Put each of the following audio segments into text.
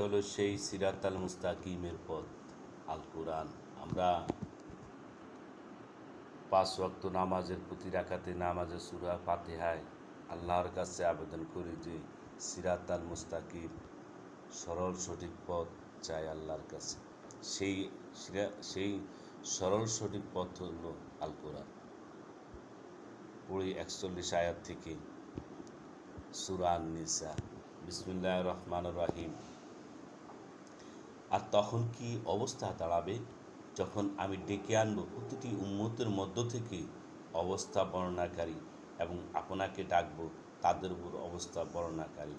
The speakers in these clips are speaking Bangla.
এটা হলো সেই সিরাত আল মুস্তাকিমের পথ, আল কোরআন। আমরা পাঁচ ওয়াক্ত নামাজের প্রতি রাখাতে নামাজের সুরা ফাতেহায় আল্লাহর কাছে আবেদন করি যে সিরাত আল মুস্তাকিম সরল সঠিক পথ চাই আল্লাহর কাছে। সেই সেই সরল সঠিক পথ হল আল কোরআন। পড়ি একচল্লিশ আয়াত থেকে সুরান নিসা বিসমুল্লাহ রহমান রাহিম। আর তখন কি অবস্থা দাঁড়াবে? যখন আমি ডেকে আনব প্রতিটি উম্মতের মধ্য থেকে অবস্থা বর্ণনাকারী এবং আপনাকে ডাকব তাদের উপর অবস্থা বর্ণনাকারী।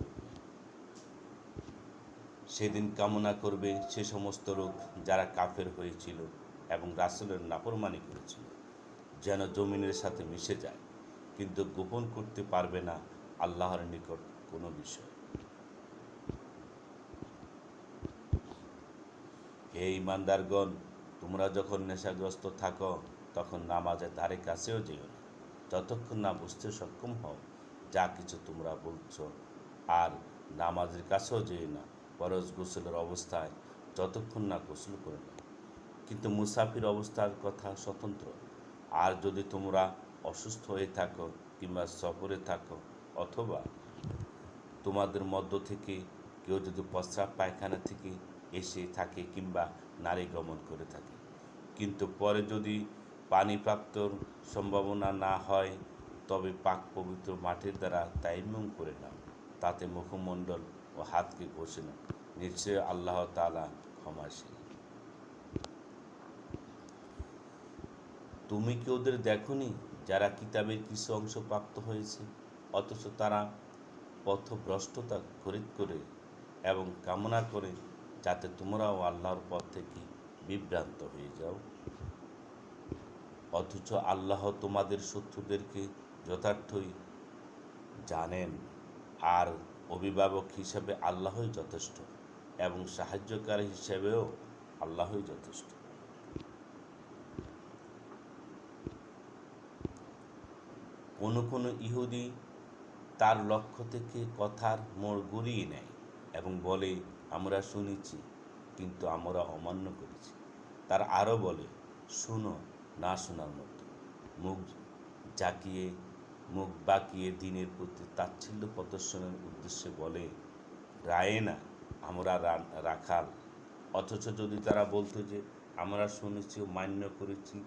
সেদিন কামনা করবে সে সমস্ত লোক যারা কাফের হয়েছিল এবং রাসুলের নাফরমানি করেছিল, যেন জমিনের সাথে মিশে যায়, কিন্তু গোপন করতে পারবে না আল্লাহর নিকট কোনো বিষয়। হে ইমানদারগণ, তোমরা যখন নেশাগ্রস্ত থাকো, তখন নামাজের ধারে কাছেও যেও না। যতক্ষণ না বুঝতে সক্ষম হও, যা কিছু তোমরা বলছো, আর নামাজের কাছেও যেও না, ফরজ গোসলের অবস্থায় যতক্ষণ না গোসল করে নাও। কিন্তু মুসাফির অবস্থার কথা স্বতন্ত্র। আর যদি তোমরা অসুস্থ হয়ে থাকো কিংবা সফরে থাকো, অথবা তোমাদের মধ্য থেকে কেউ যদি প্রস্রাব পায়খানা থেকে এসে থাকে কিংবা নারী গমন করে থাকে। কিন্তু পরে যদি পানি প্রাপ্তর সম্ভাবনা না হয়, তবে পাক পবিত্র মাটির দ্বারা তাইমুম করে নাও। তাতে মুখমণ্ডল ও হাতকে ঘষে নাও। নিশ্চয় আল্লাহ তালা ক্ষমাশীল। তুমি কি ওদের দেখনি যারা কিতাবের কিছু অংশ প্রাপ্ত হয়েছে? অথচ তারা পথভ্রষ্টতা খরিদ করে এবং কামনা করে যাতে তোমরাও আল্লাহর পথ থেকে বিভ্রান্ত হয়ে যাও। অথচ আল্লাহ তোমাদের শত্রুদেরকে যথার্থই জানেন আর অভিভাবক হিসাবে আল্লাহই যথেষ্ট এবং সাহায্যকারী হিসেবেও আল্লাহই যথেষ্ট। কোনো কোনো ইহুদি তার লক্ষ্য থেকে কথার মোড় ঘুরিয়ে নেয় এবং বলে আমরা শুনেছি, কিন্তু আমরা অমান্য করেছি। তার আরও বলে, শুনো, না শোনার মতো। মুখ জাকিয়ে, মুখ বাঁকিয়ে দিনের প্রতি তাচ্ছিল্য প্রদর্শনের উদ্দেশ্যে বলে, রায়ে না, আমরা রাখাল। অথচ যদি তারা বলতো যে, আমরা শুনেছি মান্য করেছি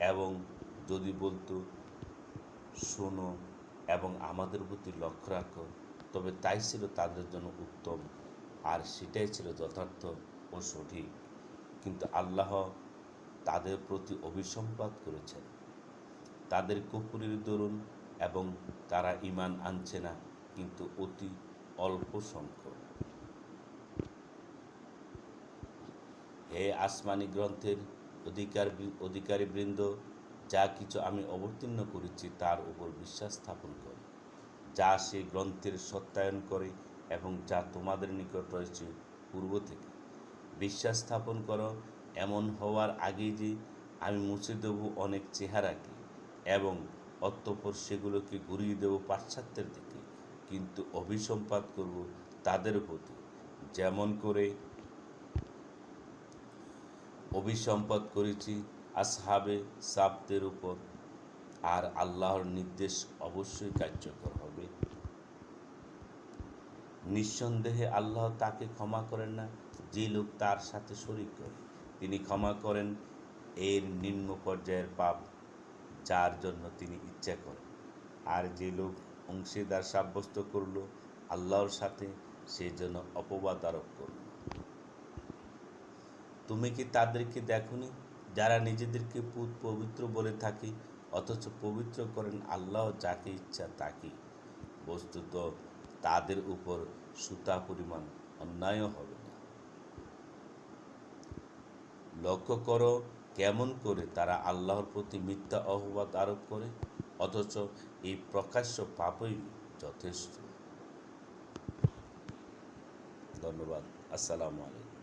এবং যদি বলতো, শোনো এবং আমাদের প্রতি লক্ষ্য রাখো, তবে তাই ছিল তাদের জন্য উত্তম আর সেটাই ছিল যথার্থ ও সঠিক। কিন্তু আল্লাহ তাদের প্রতি অভিসম্পাত করেছেন। তাদের কুপুরের দরুন এবং তারা ইমান আনছে না, কিন্তু অতি অল্প সংখ্যক। হে আসমানি গ্রন্থের অধিকার অধিকারী বৃন্দ, যা কিছু আমি অবতীর্ণ করেছি, তার উপর বিশ্বাস স্থাপন করে। যা সে গ্রন্থের সত্যায়ন করে এবং যা তোমাদের নিকট রয়েছে পূর্ব থেকে। বিশ্বাস স্থাপন করো, এমন হওয়ার আগেই যে আমি মুছে দেব অনেক চেহারাকে এবং অতঃপর সেগুলোকে ঘুরিয়ে দেব পাশ্চাত্যের দিকে। কিন্তু অভিসম্পাত করব তাদের প্রতি। যেমন করে অভিসম্পাদ করেছি আসহাবে সাবদের উপর। আর আল্লাহর নির্দেশ অবশ্যই কার্যকর হবে। নিঃসন্দেহে আল্লাহ তাকে ক্ষমা করেন না, যে লোক তার সাথে শরিক করে তিনি ক্ষমা করেন, এর নিম্ন পর্যায়ের পাপ যার জন্য তিনি ইচ্ছা করেন। আর যে লোক অংশীদার সাব্যস্ত করল, আল্লাহর সাথে সে জন্য অপবাদ আরোপ করল। তুমি কি তাদেরকে দেখনি, যারা নিজেদেরকে পুত পবিত্র বলে থাকে, অথচ পবিত্র করেন আল্লাহ যাকে ইচ্ছা তাকে বস্তুত তাদের উপর সুতা পরিমাণ অন্যায় হবে না। লক্ষ্য করো কেমন করে তারা আল্লাহর প্রতি মিথ্যা অহবাদ আরোপ করে, অথচ এই প্রকাশ্য পাপই যথেষ্ট। ধন্যবাদ। আসসালামু আলাইকুম।